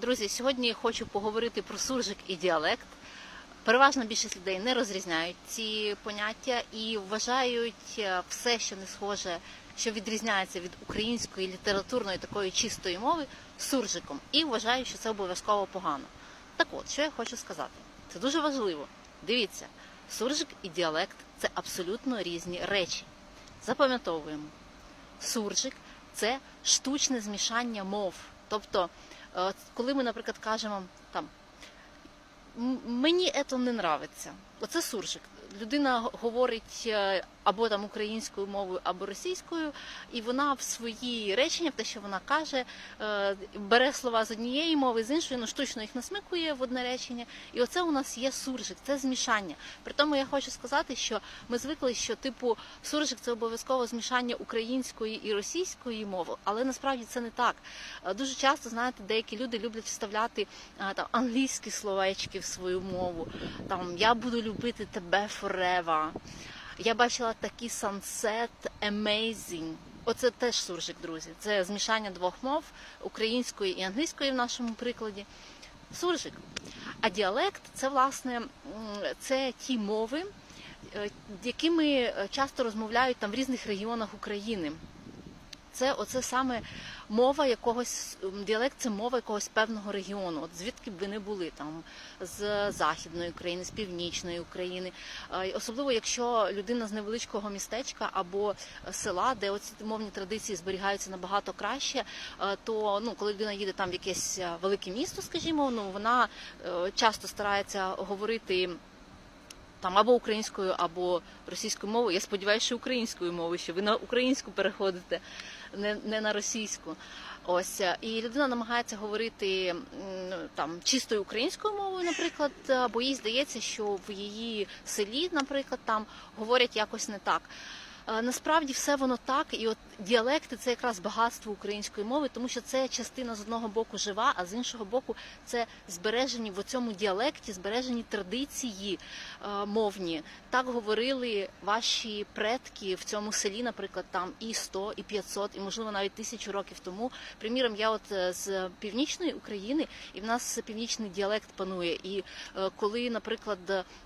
Друзі, сьогодні хочу поговорити про суржик і діалект. Переважна більшість людей не розрізняють ці поняття і вважають е, все, що не схоже, що відрізняється від української літературної такої чистої мови, суржиком, і вважають, що це обов'язково погано. Так от, що я хочу сказати, це дуже важливо. Дивіться, суржик і діалект це абсолютно різні речі. Запам'ятовуємо, суржик це штучне змішання мов. Тобто, коли ми, наприклад, кажемо там мені це не нравиться. Оце суржик. Людина говорить е, або там українською мовою, або російською, і вона в свої речення, в те, що вона каже, е, бере слова з однієї мови, з іншої, ну штучно їх насмикує в одне речення. І оце у нас є суржик, це змішання. При тому я хочу сказати, що ми звикли, що типу суржик це обов'язково змішання української і російської мови, але насправді це не так. Е, Дуже часто знаєте, деякі люди люблять вставляти там англійські словечки в свою мову. Там я буду любити тебе forever. Я бачила такий sunset amazing. Оце теж суржик, друзі. Це змішання двох мов української і англійської в нашому прикладі. Суржик. А діалект це власне це ті мови, е, якими е, часто розмовляють там в різних регіонах України. Це оце саме мова якогось діалект, це мова якогось певного регіону. От звідки б ви не були там з західної України, з північної України. Особливо якщо людина з невеличкого містечка або села, де оці мовні традиції зберігаються набагато краще, то ну коли людина їде там в якесь е, велике місто, скажімо, ну вона е, часто старається говорити там або українською, або російською мовою. Я сподіваюся, що українською мовою, що ви на українську переходите, не, не на російську. Ось е, і людина намагається говорити там чистою українською мовою, наприклад, бо їй здається, що в її селі, наприклад, там говорять якось не так. Насправді все воно так, і от діалекти це якраз багатство української мови, тому що це частина з одного боку жива, а з іншого боку, це збережені в цьому діалекті, збережені традиції е, мовні. Так говорили ваші предки в цьому селі, наприклад, там і 100, і 500, і можливо навіть тисячу років тому. Приміром, я от е, з північної України, і в нас північний діалект панує. І е, коли, наприклад,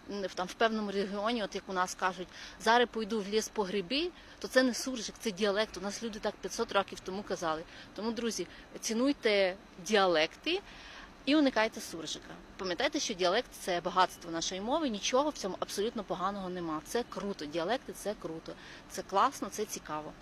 в- там в певному регіоні, от як у нас кажуть, зараз пойду в ліс по гриби, то це не суржик, це діалект. У нас люди так 500 років тому казали. Тому, друзі, цінуйте діалекти. І уникайте суржика. Пам'ятайте, що діалект це багатство нашої мови. Нічого в цьому абсолютно поганого нема. Це круто. Діалекти це круто. Це класно, це цікаво.